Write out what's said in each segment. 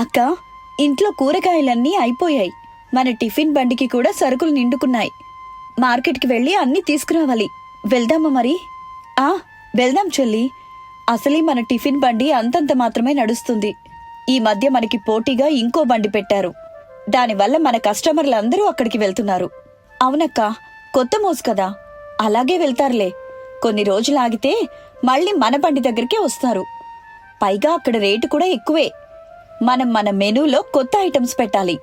అక్క ఇంట్లో కూరగాయలన్నీ అయిపోయాయి. మన టిఫిన్ బండికి కూడా సరుకులు నిండుకున్నాయి. మార్కెట్కి వెళ్ళి అన్నీ తీసుకురావాలి. వెళ్దామా మరి? ఆ వెళ్దాం చెల్లి. అసలే మన టిఫిన్ బండి అంతంత మాత్రమే నడుస్తుంది. ఈ మధ్య మనకి పోటీగా ఇంకో బండి పెట్టారు. దానివల్ల మన కస్టమర్లందరూ అక్కడికి వెళ్తున్నారు. అవునక్క కొత్త మోసు కదా. అలాగే వెళ్తారులే. కొన్ని రోజులు ఆగితే మళ్ళీ మన బండి దగ్గరికే వస్తారు. పైగా అక్కడ రేటు కూడా ఎక్కువే. మనం మన మెనూలో కొత్త ఐటమ్స్ పెట్టాలి.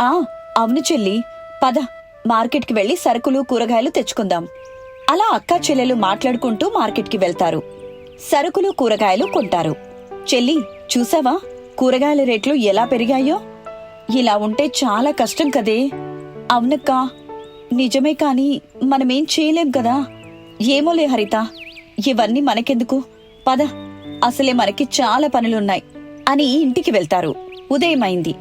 ఆ అవును చెల్లి. పద మార్కెట్కి వెళ్ళి సరుకులు కూరగాయలు తెచ్చుకుందాం. అలా అక్కా చెల్లెలు మాట్లాడుకుంటూ మార్కెట్కి వెళ్తారు. సరుకులు కూరగాయలు కొంటారు. చెల్లి చూసావా? కూరగాయల రేట్లు ఎలా పెరిగాయో? ఇలా ఉంటే చాలా కష్టం కదే. అవునక్కా. నిజమే కాని మనమేం చేయలేం కదా. ఏమోలే హరిత. ఇవన్నీ మనకెందుకు? పద అసలే మనకి చాలా పనులున్నాయి. అని ఇంటికి వెళ్తారు. ఉదయమైంది.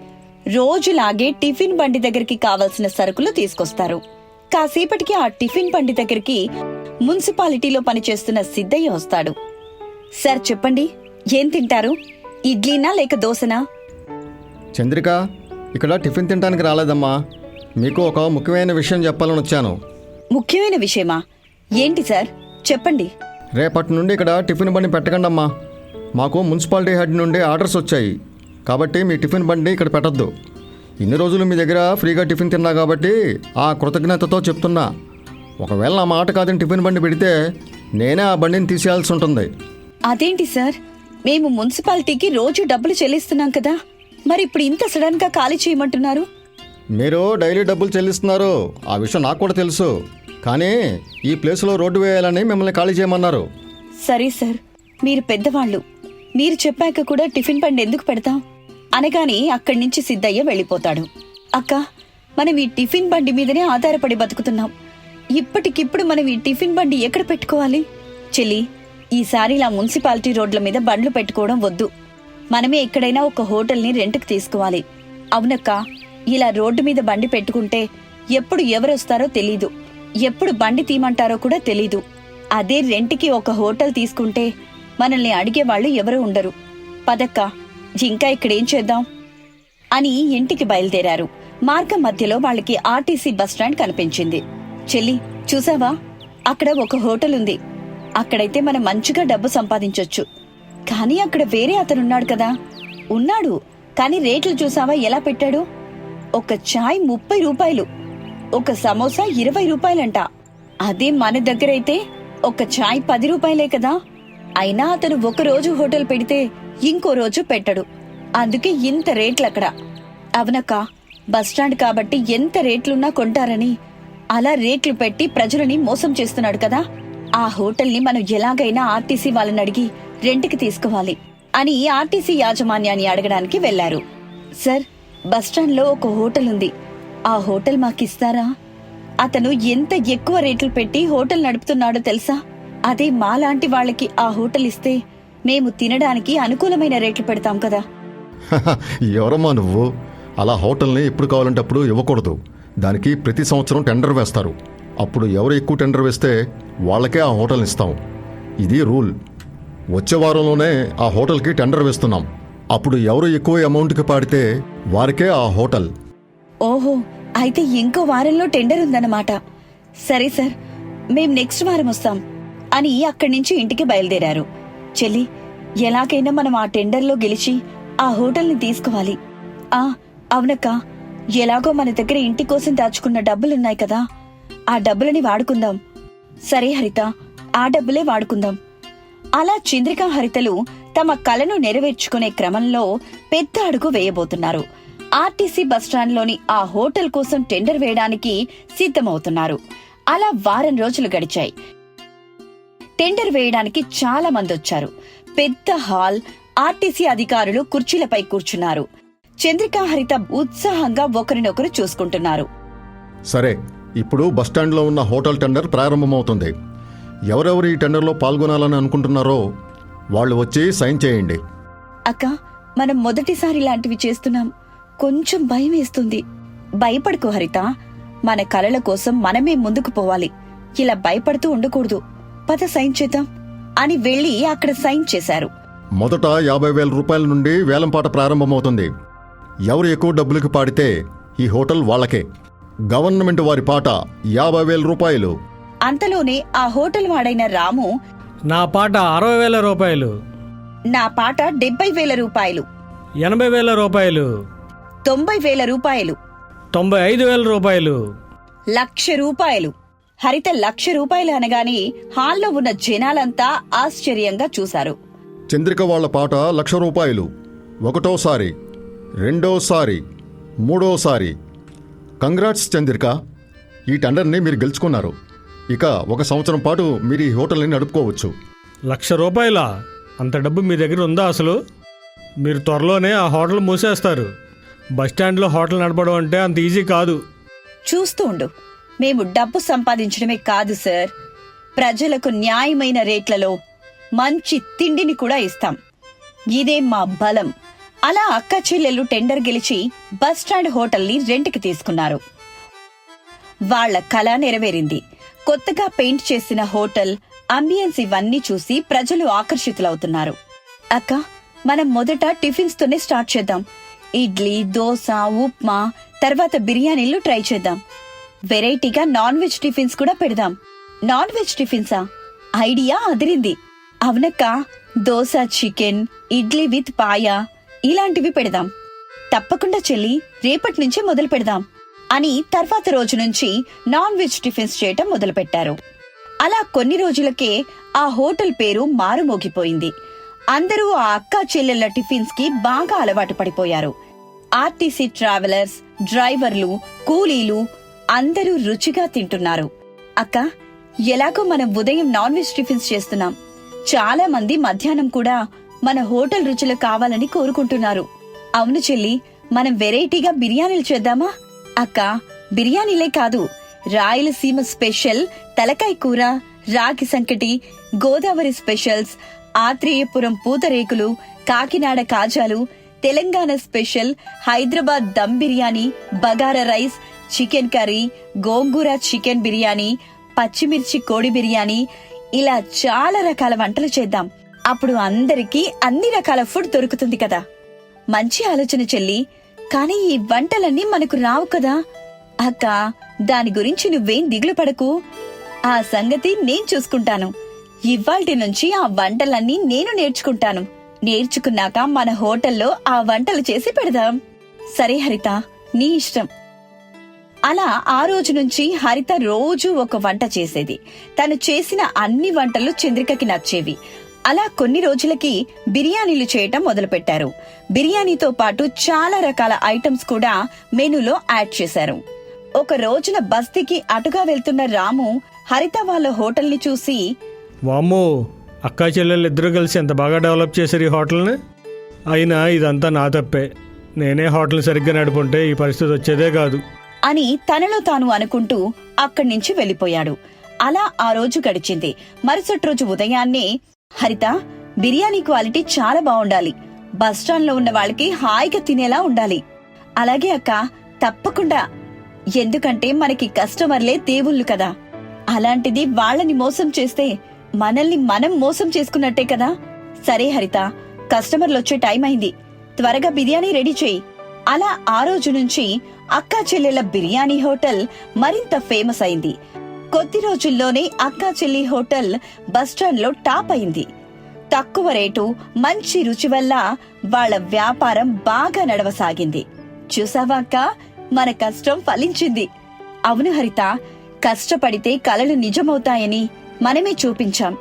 రోజులాగే టిఫిన్ బండి దగ్గరికి కావలసిన సరుకులు తీసుకొస్తారు. కాసేపటికి ఆ టిఫిన్ బండి దగ్గరికి మున్సిపాలిటీలో పనిచేస్తున్న సిద్ధయ్య వస్తాడు. సార్ చెప్పండి. ఏం తింటారు? ఇడ్లీనా లేక దోశనా? చంద్రిక ఇక్కడ టిఫిన్ తినడానికి రాలేదమ్మా. మీకు ఒక ముఖ్యమైన విషయం చెప్పాలని వచ్చాను. ముఖ్యమైన విషయమా? ఏంటి సార్? చెప్పండి. రేపటి నుండి ఇక్కడ టిఫిన్ బండి పెట్టకండి అమ్మా మాకు మున్సిపాలిటీ హెడ్ నుండి ఆర్డర్స్ వచ్చాయి. కాబట్టి మీ టిఫిన్ బండి ఇక్కడ పెట్టద్దు. ఇన్ని రోజులు మీ దగ్గర ఫ్రీగా టిఫిన్ తిన్నా కాబట్టి ఆ కృతజ్ఞతతో చెప్తున్నా. ఒకవేళ నా మాట కాదని టిఫిన్ బండి పెడితే నేనే ఆ బండిని తీసేయాల్సి ఉంటుంది. అదేంటి సార్? మేము మున్సిపాలిటీకి రోజు డబ్బులు చెల్లిస్తున్నాం కదా. మరి ఇప్పుడు ఇంత సడన్గా ఖాళీ చేయమంటున్నారు? మీరు డైలీ డబ్బులు చెల్లిస్తున్నారు. ఆ విషయం నాకు కూడా తెలుసు. కానీ ఈ ప్లేస్లో రోడ్డు వేయాలని మిమ్మల్ని ఖాళీ చేయమన్నారు. సరే సార్. మీరు పెద్దవాళ్ళు. మీరు చెప్పాక కూడా టిఫిన్ బండి ఎందుకు పెడతాం? అనగానే అక్కడి నుంచి సిద్ధయ్య వెళ్ళిపోతాడు. అక్క మనం ఈ టిఫిన్ బండి మీదనే ఆధారపడి బతుకుతున్నాం. ఇప్పటికిప్పుడు మనం ఈ టిఫిన్ బండి ఎక్కడ పెట్టుకోవాలి? చెల్లి ఈసారి ఇలా మున్సిపాలిటీ రోడ్ల మీద బండ్లు పెట్టుకోవడం వద్దు. మనమే ఎక్కడైనా ఒక హోటల్ని రెంట్కి తీసుకోవాలి. అవునక్క ఇలా రోడ్డు మీద బండి పెట్టుకుంటే ఎప్పుడు ఎవరొస్తారో తెలీదు. ఎప్పుడు బండి తీయమంటారో కూడా తెలీదు. అదే రెంట్కి ఒక హోటల్ తీసుకుంటే మనల్ని అడిగే వాళ్ళు ఎవరూ ఉండరు. పదక్క ఇంకా ఇక్కడేం చేద్దాం? అని ఇంటికి బయలుదేరారు. మార్గం మధ్యలో వాళ్ళకి ఆర్టీసీ బస్టాండ్ కనిపించింది. చెల్లి చూసావా? అక్కడ ఒక హోటల్ ఉంది. అక్కడైతే మనం మంచిగా డబ్బు సంపాదించొచ్చు. కానీ అక్కడ వేరే అతనున్నాడు కదా. ఉన్నాడు కానీ రేట్లు చూసావా ఎలా పెట్టాడు? ఒక చాయ్ ముప్పై రూపాయలు ఒక సమోసా ఇరవై రూపాయలంట. అదే మన దగ్గరైతే ఒక చాయ్ పది రూపాయలే కదా. అయినా అతను ఒక రోజు హోటల్ పెడితే ఇంకో రోజు పెట్టడు. అందుకే ఇంత రేట్లు అక్కడ అవునక్క బస్టాండ్ కాబట్టి ఎంత రేట్లున్నా కొంటారని. అలా రేట్లు పెట్టి ప్రజలని మోసం చేస్తున్నాడు కదా. ఆ హోటల్ని మనం ఎలాగైనా ఆర్టీసీ వాళ్ళని అడిగి రెంట్కి తీసుకోవాలి అని ఆర్టీసీ యాజమాన్యాన్ని అడగడానికి వెళ్ళారు సార్ బస్టాండ్లో ఒక హోటల్ ఉంది. ఆ హోటల్ మాకిస్తారా? అతను ఎంత ఎక్కువ రేట్లు పెట్టి హోటల్ నడుపుతున్నాడో తెలుసా? అదే మాలాంటి వాళ్ళకి ఆ హోటల్ ఇస్తే మేము తినడానికి అనుకూలమైన రేట్లు పెడతాం కదా. ఎవరమ్మా నువ్వు? అలా హోటల్ని ఎప్పుడు కావాలంటే అప్పుడు ఇవ్వకూడదు. దానికి ప్రతి సంవత్సరం టెండర్ వేస్తారు. అప్పుడు ఎవరు ఎక్కువ టెండర్ వేస్తే వాళ్ళకే ఆ హోటల్ ఇస్తాం. ఇది రూల్. వచ్చే వారంలోనే ఆ హోటల్కి టెండర్ వేస్తున్నాం. అప్పుడు ఎవరు ఎక్కువ అమౌంట్కి పాడితే వారికే ఆ హోటల్. ఓహో అయితే ఇంకో వారంలో టెండర్ ఉందన్నమాట. సరే సార్ మేం నెక్స్ట్ వారం వస్తాం. అని అక్కడి నుంచి ఇంటికి బయలుదేరారు. చెల్లి ఎలాగైనా మనం ఆ టెండర్లో గెలిచి ఆ హోటల్ని తీసుకోవాలి. ఆ అవునక్క. ఎలాగో మన దగ్గర ఇంటి కోసం దాచుకున్న డబ్బులున్నాయి కదా. ఆ డబ్బులని వాడుకుందాం. సరే హరిత ఆ డబ్బులే వాడుకుందాం. అలా చంద్రిక హరితలు తమ కలను నెరవేర్చుకునే క్రమంలో పెద్ద అడుగు వేయబోతున్నారు. ఆర్టీసీ బస్టాండ్లోని ఆ హోటల్ కోసం టెండర్ వేయడానికి సిద్ధమవుతున్నారు. అలా వారం రోజులు గడిచాయి. టెండర్ వేయడానికి చాలా మంది వచ్చారు. పెద్ద హాల్ ఆర్టీసీ అధికారులు కుర్చీలపై కూర్చున్నారు. చంద్రికా హరిత ఉత్సాహంగా ఒకరినొకరు చూసుకుంటున్నారు. సరే ఇప్పుడు బస్టాండ్లో ఉన్న హోటల్ టెండర్ ప్రారంభమవుతుంది. ఎవరెవరు ఈ టెండర్లో పాల్గొనాలని అనుకుంటున్నారో వాళ్ళు వచ్చి సైన్ చేయండి. అక్క మనం మొదటిసారి ఇలాంటివి చేస్తున్నాం. కొంచెం భయం వేస్తుంది. భయపడుకో హరిత. మన కలల కోసం మనమే ముందుకు పోవాలి. ఇలా భయపడుతూ ఉండకూడదు. పద సైన్ చేద్దాం అని వెళ్ళి అక్కడ సైన్ చేశారు. మొదట యాభై వేల రూపాయల నుండి వేలంపాట ప్రారంభమవుతుంది. ఎవరు ఎక్కువ డబ్బులకు పాడితే ఈ హోటల్ వాళ్ళకే. గవర్నమెంట్ వారి పాట యాభై వేల రూపాయలు. అంతలోనే ఆ హోటల్ వాడైన రాము నా పాట అరవై వేల రూపాయలు. నా పాట డెబ్బై వేల రూపాయలు. ఎనభై వేల రూపాయలు. తొంభై వేల రూపాయలు. తొంభై ఐదు వేల రూపాయలు. లక్ష రూపాయలు. హరిత లక్ష రూపాయలు అనగానే హాల్లో ఉన్న జనాలంతా ఆశ్చర్యంగా చూశారు. చంద్రిక వాళ్ళ పాట లక్ష రూపాయలు. ఒకటోసారి రెండోసారి మూడోసారి. కంగ్రాట్స్ చంద్రిక ఈ టెండర్ని మీరు గెలుచుకున్నారు. ఇక ఒక సంవత్సరం పాటు మీరు ఈ హోటల్ని నడుపుకోవచ్చు. లక్ష రూపాయల? అంత డబ్బు మీ దగ్గర ఉందా అసలు? మీరు త్వరలోనే ఆ హోటల్ మూసేస్తారు. బస్ స్టాండ్లో హోటల్ నడపడం అంటే అంత ఈజీ కాదు. చూస్తూ ఉండు. మేము డబ్బు సంపాదించడమే కాదు సార్. ప్రజలకు న్యాయమైన రేట్లలో మంచి తిండిని కూడా ఇస్తాం. ఇదే మా బలం. అలా అక్క చెల్లెలు టెండర్ గెలిచి బస్ స్టాండ్ హోటల్ని రెంట్కి తీసుకున్నారు. వాళ్ళ కళ నెరవేరింది. కొత్తగా పెయింట్ చేసిన హోటల్ అంబియన్స్ ఇవన్నీ చూసి ప్రజలు ఆకర్షితులవుతున్నారు. అక్క మనం మొదట టిఫిన్స్ తోనే స్టార్ట్ చేద్దాం. ఇడ్లీ దోశ ఉప్మా తర్వాత బిర్యానీలు ట్రై చేద్దాం. వెరైటీగా నాన్ వెజ్ టిఫిన్స్ కూడా పెడదాం. Non veg టిఫిన్సా? ఐడియా అదిరింది. అవునక్క దోశ చికెన్ ఇడ్లీ విత్ పాయ ఇలాంటివి పెడదాం. తప్పకుండా చెల్లి రేపటి నుంచే మొదలు పెడదాం అని తర్వాత రోజు నుంచి నాన్ వెజ్ టిఫిన్స్ చేయటం మొదలుపెట్టారు. అలా కొన్ని రోజులకే ఆ హోటల్ పేరు మారుమోగిపోయింది. అందరూ ఆ అక్క చెల్లెళ్ళ టిఫిన్స్కి బాగా అలవాటు పడిపోయారు. ఆర్టీసీ ట్రావెలర్స్ డ్రైవర్లు కూలీలు అందరూ రుచిగా తింటున్నారు. అక్క ఎలాగో మనం ఉదయం నాన్ వెజ్ టిఫిన్స్ చేస్తున్నాం. చాలా మంది మధ్యాహ్నం కూడా మన హోటల్ రుచులు కావాలని కోరుకుంటున్నారు. అవును చెల్లి మనం వెరైటీగా బిర్యానీలు చేద్దామా? అక్క బిర్యానీలే కాదు రాయలసీమ స్పెషల్ తలకాయ కూర రాగి సంకటి గోదావరి స్పెషల్స్ ఆత్రేయపురం పూతరేకులు కాకినాడ కాజాలు Telangana special Hyderabad dum biryani bagara rice chicken curry gongura chicken biryani పచ్చిమిర్చి కోడి బిర్యానీ ఇలా చాలా రకాల వంటలు చేద్దాం. అప్పుడు అందరికీ అన్ని రకాల ఫుడ్ దొరుకుతుంది కదా. మంచి ఆలోచన చెల్లి. కానీ ఈ వంటలన్నీ మనకు రావు కదా. అక్క దాని గురించి నువ్వేం దిగులు పడకు. ఆ సంగతి నేను చూసుకుంటాను. ఇవాల్టి నుంచి ఆ వంటలన్నీ నేను నేర్చుకుంటాను. నేర్చుకున్నాక మన హోటల్లో ఆ వంటలు చేసి పెడదాం. సరే హరిత నీ ఇష్టం. అలా ఆ రోజు నుంచి హరిత రోజు ఒక వంట చేసేది. తను చేసిన అన్ని వంటలు చంద్రికకి నచ్చేవి. అలా కొన్ని రోజులకి బిర్యానీలు చేయటం మొదలుపెట్టారు. బిర్యానీతో పాటు చాలా రకాల ఐటమ్స్ కూడా మెనూలో యాడ్ చేశారు. ఒక రోజున బస్తీకి అటుగా వెళ్తున్న రాము హరిత వాళ్ళ హోటల్ని చూసి వామ్మో అక్కా చెల్లెళ్ళు ఇద్దరు కలిసి ఎంత బాగా డెవలప్ చేశారు ఈ హోటల్ని? అయినా ఇదంతా నా తప్పే. నేనే హోటల్ సరిగ్గా నడుపుంటే ఈ పరిస్థితి వచ్చేదే కాదు. అని తనలో తాను అనుకుంటూ అక్కడి నుంచి వెళ్ళిపోయాడు. అలా ఆ రోజు గడిచింది. మరుసటి రోజు ఉదయాన్నే హరిత బిర్యానీ క్వాలిటీ చాలా బాగుండాలి. బస్టాండ్లో ఉన్న వాళ్ళకి హాయిగా తినేలా ఉండాలి. అలాగే అక్క తప్పకుండా. ఎందుకంటే మనకి కస్టమర్లే దేవుళ్ళు కదా. అలాంటిది వాళ్ళని మోసం చేస్తే మనల్ని మనం మోసం చేసుకున్నట్టే కదా. సరే హరిత కస్టమర్లు వచ్చే టైం అయింది. త్వరగా బిర్యానీ రెడీ చేయి. అలా ఆ రోజు నుంచి అక్కా చెల్లెల బిర్యానీ హోటల్ మరింత ఫేమస్ అయింది. కొద్ది రోజుల్లోనే అక్కా చెల్లి హోటల్ బస్టాండ్లో టాప్ అయింది. తక్కువ రేటు మంచి రుచి వల్ల వాళ్ళ వ్యాపారం బాగా నడవసాగింది. చూసావా అక్క? మన కష్టం ఫలించింది. అవును హరిత కష్టపడితే కలలు నిజమవుతాయని మనమే చూపించాం.